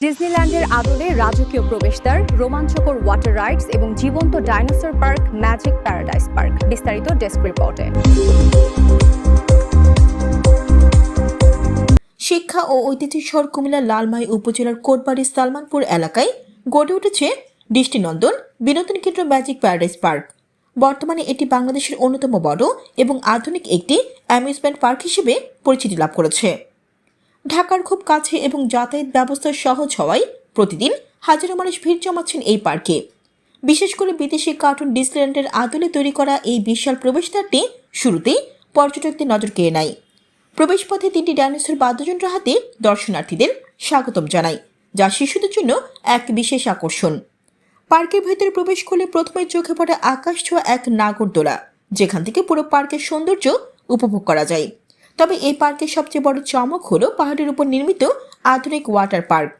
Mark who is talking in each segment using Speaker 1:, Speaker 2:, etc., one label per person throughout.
Speaker 1: ডিজনিল্যান্ডের আদলে রাজকীয় প্রবেশদ্বার, রোমাঞ্চকর ওয়াটার রাইডস এবং জীবন্ত dinosaur park magic paradise park বিস্তারিত ডেস্ক রিপোর্টে।
Speaker 2: শিক্ষা ও ঐতিহ্য শহর কুমিল্লার লালমাই উপজেলার কোটবাড়ির সালমানপুর এলাকায় গড়ে উঠেছে দৃষ্টিনন্দন বিনোদন কেন্দ্র ম্যাজিক প্যারাডাইস পার্ক বর্তমানে এটি বাংলাদেশের অন্যতম বড় এবং আধুনিক একটি অ্যামিউজমেন্ট পার্ক হিসেবে পরিচিতি লাভ করেছে। ঢাকার খুব কাছে এবং যাতায়াত ব্যবস্থা সহজ হওয়ায় প্রতিদিন হাজারো মানুষ ভিড় জমাচ্ছেন এই পার্কে। বিশেষ করে বিদেশি কার্টুন ডিসল্যান্ডের আদলে তৈরি করা এই বিশাল প্রবেশদ্বারটি শুরুতেই পর্যটকদের নজর কেড়ে নেয়। প্রবেশপথে তিনটি ডাইনোসর বাদ্যযন্ত্র হাতে দর্শনার্থীদের স্বাগতম জানায়, যা শিশুদের জন্য এক বিশেষ আকর্ষণ। পার্কের ভেতরে প্রবেশ করলে প্রথমে চোখে পড়ে আকাশ ছোঁয়া এক নাগরদোলা, যেখান থেকে পুরো পার্কের সৌন্দর্য উপভোগ করা যায়। তবে এই পার্কের সবচেয়ে বড় চমক হলো পাহাড়ের উপর নির্মিত আধুনিক ওয়াটার পার্ক।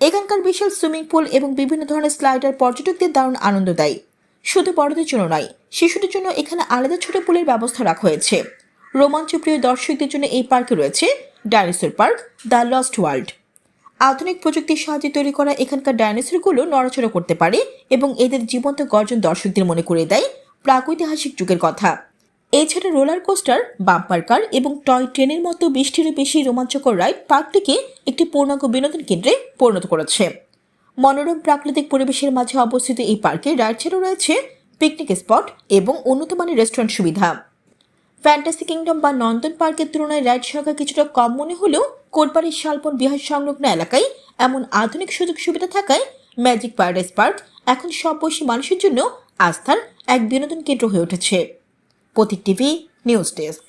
Speaker 2: এখানকার বিশাল সুইমিং পুল এবং বিভিন্ন ধরনের স্লাইডার পর্যটকদের দারুণ আনন্দ দেয়। শুধু বড়দের জন্য নয়, শিশুদের জন্য এখানে আলাদা ছোট পুলের ব্যবস্থা রাখা হয়েছে। রোমাঞ্চপ্রিয় দর্শকদের জন্য এই পার্কে রয়েছে dinosaur park, the lost world. আধুনিক প্রযুক্তির সাহায্যে তৈরি করা এখানকার ডাইনোসরগুলো নড়াচড়া করতে পারে এবং এদের জীবন্ত গর্জন দর্শকদের মনে করে দেয় প্রাগৈতিহাসিক যুগের কথা। এছাড়া রোলার কোস্টার, বাম্পার কার এবং টয় ট্রেনের মতো বৃষ্টিরও বেশি রোমাঞ্চকর রাইড পার্কটিকে একটি পূর্ণাঙ্গ বিনোদন কেন্দ্রে পরিণত করেছে। মনোরম প্রাকৃতিক পরিবেশের মাঝে অবস্থিত এই পার্কে রাইড ছাড়াও রয়েছে পিকনিক স্পট এবং উন্নত মানের রেস্টুরেন্ট সুবিধা। ফ্যান্টাসি কিংডম বা নন্দন পার্কের তুলনায় রাইড সংখ্যা কিছুটা কম মনে হলেও কোটবাড়ির শালবন বিহার সংলগ্ন এলাকায় এমন আধুনিক সুযোগ সুবিধা থাকায় ম্যাজিক প্যারাডাইস পার্ক এখন সব বয়সী মানুষের জন্য আস্থার এক বিনোদন কেন্দ্র হয়ে উঠেছে। Pratik TV news desk.